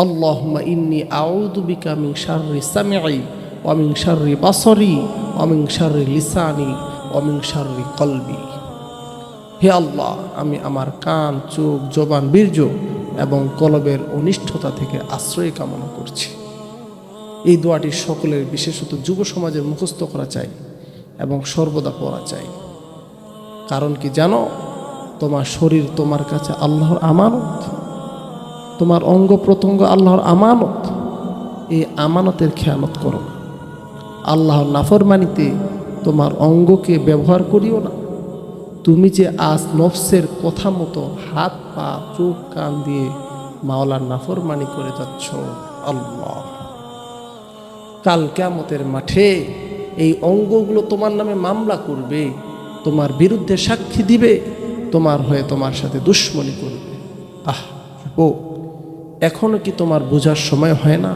আল্লাহুম্মা ইন্নি আউযু বিকা মিন শাররি সামিঈ ওয়া মিন বাসরি ওয়া মিন লিসানি ওয়া মিন কলবি হে আল্লাহ, আমি আমার কান, চোখ, জবান, বীর্য এবং কলবের অনিষ্ঠতা থেকে আশ্রয় কামনা করছি। এই দোয়াটি সকলের, বিশেষত যুব সমাজের মুখস্থ করা চাই এবং সর্বদা পড়া চাই। কারণ কি জানো? তোমার শরীর তোমার কাছে আল্লাহর আমানত। তোমার অঙ্গ প্রত্যঙ্গ আল্লাহর আমানত, এই আমানতের খেয়ালত করো না। আল্লাহর নাফরমানিতে তোমার অঙ্গকে ব্যবহার করিও না। তুমি যে আজ নফসের কথা মতো হাত, পা, চোখ, কান দিয়ে মাওলার নাফরমানি করে যাচ্ছ, আল্লাহ। কাল কেমতের মাঠে এই অঙ্গগুলো তোমার নামে মামলা করবে, তোমার বিরুদ্ধে সাক্ষী দিবে, তোমার হয়ে তোমার সাথে দুশ্মনী করবে। আহ, ও এখনও কি তোমার বোঝার সময় হয় না?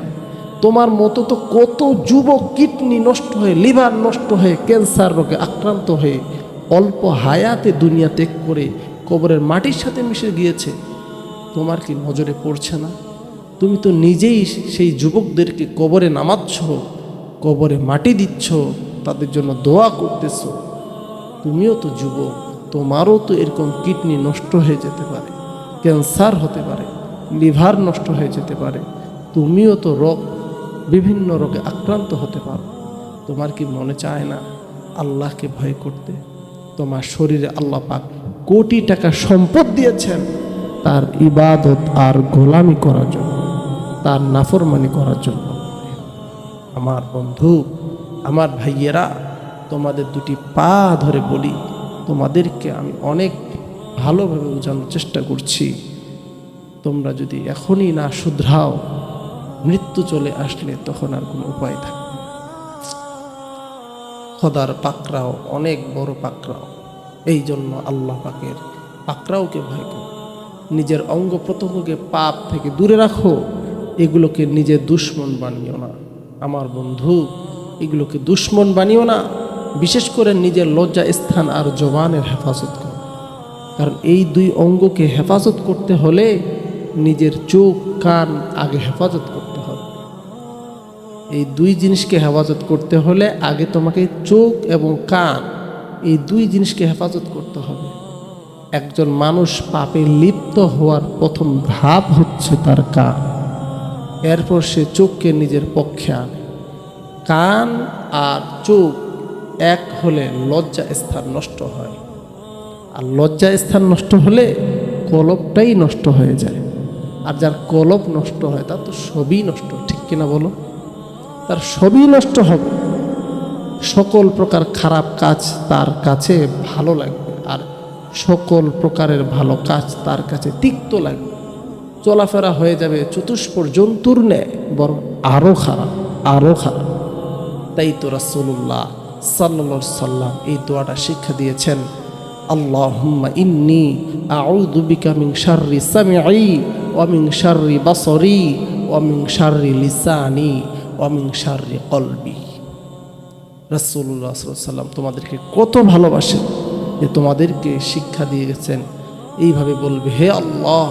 তোমার মতো তো কত যুবক কিডনি নষ্ট হয়ে, লিভার নষ্ট হয়ে, ক্যান্সার রোগে আক্রান্ত হয়ে, অল্প হায়াতে দুনিয়া ত্যাগ করে কবরের মাটির সাথে মিশে গিয়েছে, তোমার কি নজরে পড়ছে না? তুমি তো নিজেই সেই যুবকদেরকে কবরে নামাচ্ছ, কবরে মাটি দিচ্ছ, তাদের জন্য দোয়া করতেছ। তুমিও তো যুবক, তোমারও তো এরকম কিডনি নষ্ট হয়ে যেতে পারে, ক্যান্সার হতে পারে। লিভার নষ্ট হয়ে যেতে পারে। তুমিও তো রোগ, বিভিন্ন রোগে আক্রান্ত হতে পারো। তোমার কি মনে চায় না আল্লাহকে ভয় করতে? তোমার শরীরে আল্লাহ পাক কোটি টাকা সম্পদ দিয়েছেন। তার ইবাদত আর গোলামি করার জন্য, তার নাফরমানি করার জন্য। আমার বন্ধু, আমার ভাইয়েরা, তোমাদের দুটি পা ধরে বলি, তোমাদেরকে আমি অনেক ভালোভাবে বোঝানোর চেষ্টা করছি। তোমরা যদি এখনই না শুধরাও, মৃত্যু চলে আসলে তখন আর কোনো উপায় থাকে। খোদার পাকড়াও, অনেক বড় পাকড়াও। এই জন্য আল্লাহ পাকের পাকড়াওকে ভয় করো। নিজের অঙ্গ প্রত্যঙ্গকে পাপ থেকে দূরে রাখো। এগুলোকে নিজের দুশ্মন বানিও না। আমার বন্ধু, এগুলোকে দুশ্মন বানিও না। বিশেষ করে নিজের লজ্জা স্থান আর জবানের হেফাজত করো। কারণ এই দুই অঙ্গকে হেফাজত করতে হলে নিজের চোখ, কান আগে হেফাজত করতে হবে। এই দুই জিনিসকে হেফাজত করতে হলে আগে তোমাকে চোখ এবং কান এই দুই জিনিসকে হেফাজত করতে হবে। একজন মানুষ পাপে লিপ্ত হওয়ার প্রথম ধাপ হচ্ছে তার কান। এরপর সে চোখকে নিজের পক্ষে আনে। কান আর চোখ এক হলে লজ্জা স্থান নষ্ট হয়। আর লজ্জা স্থান নষ্ট হলে কলবটাই নষ্ট হয়ে যায়। আর যার কলব নষ্ট হয়, তার তো সবই নষ্ট, ঠিক কিনা বলো? তার সবই নষ্ট হবে সকল প্রকার খারাপ কাজ তার কাছে ভালো লাগবে, আর সকল প্রকারের ভালো কাজ তার কাছে তিক্ত লাগবে। চলাফেরা হয়ে যাবে চতুষ্পর জন্তুর ন্যায়, বরং আরও খারাপ আরও খারাপ। তাই তো রাসুল্লাহ সাল্লা সাল্লাম এই দোয়াটা শিক্ষা দিয়েছেন, আল্লাহুম্মা ইন্নি আউযু বিকা মিন শাররি সামিঈ ওয়া মিন শাররি বাসরি, ওয়া মিন শাররি লিসানি, ওয়া মিন শাররি কলবি। রাসূলুল্লাহ সাল্লাম তোমাদেরকে কত ভালোবাসেন, যে তোমাদেরকে শিক্ষা দিয়ে গেছেন। এইভাবে বলবে, হে আল্লাহ,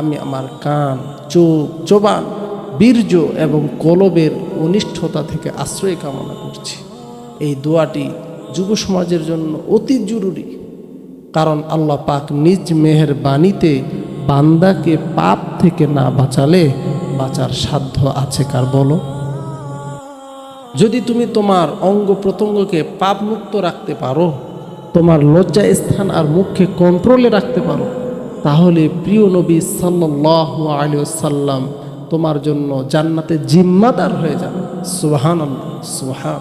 আমি আমার কান, চোখ, জবান, বীর্য এবং কলবের অনিষ্ঠতা থেকে আশ্রয় কামনা করছি। এই দোয়াটি যুব সমাজের জন্য অতি জরুরি, কারণ আল্লাহ পাক নিজ মেহের বাণীতে বান্দাকে পাপ থেকে না বাঁচালে বাঁচার সাধ্য আছে কার বলো? যদি তুমি তোমার অঙ্গ প্রত্যঙ্গকে পাপ মুক্ত রাখতে পারো, তোমার লজ্জা স্থান আর মুখকে কন্ট্রোলে রাখতে পারো, তাহলে প্রিয় নবী সাল্লাহ আলী সাল্লাম তোমার জন্য জান্নাতে জিম্মাদার হয়ে যাবে। সুহান সুহান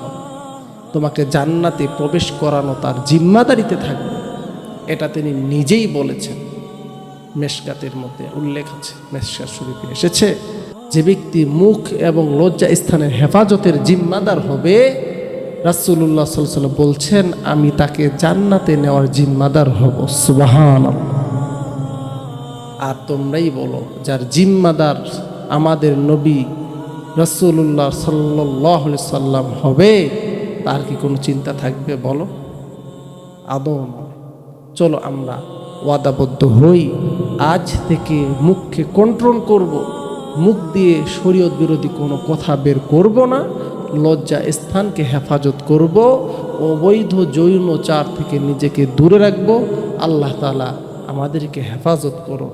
তোমাকে জান্নাতে প্রবেশ করানো তার জিম্মাদারিতে থাকবে। এটা তিনি নিজেই বলেছেন। মেশকাতের মধ্যে উল্লেখ আছে। মেশকাত শরীফে এসেছে, যে ব্যক্তি মুখ এবং লজ্জা স্থানের হেফাজতের জিম্মাদার হবে রাসুল্লাহ সাল্লাম বলছেন, আমি তাকে জান্নাতে নেওয়ার জিম্মাদার হব। সুবাহান আর তোমরাই বলো, যার জিম্মাদার আমাদের নবী রসুল্লাহ সাল্লাহ সাল্লাম হবে, তার কি কোনো চিন্তা থাকবে বলো? আদৌ নয়। চলো আমরা ওয়াদাবদ্ধ হই। আজ থেকে মুখকে কন্ট্রোল করব। মুখ দিয়ে শরীয়ত বিরোধী কোনো কথা বের করব না। লজ্জা স্থানকে হেফাজত করব। অবৈধ যৌনচার থেকে নিজেকে দূরে রাখব। আল্লাহ তালা আমাদেরকে হেফাজত করো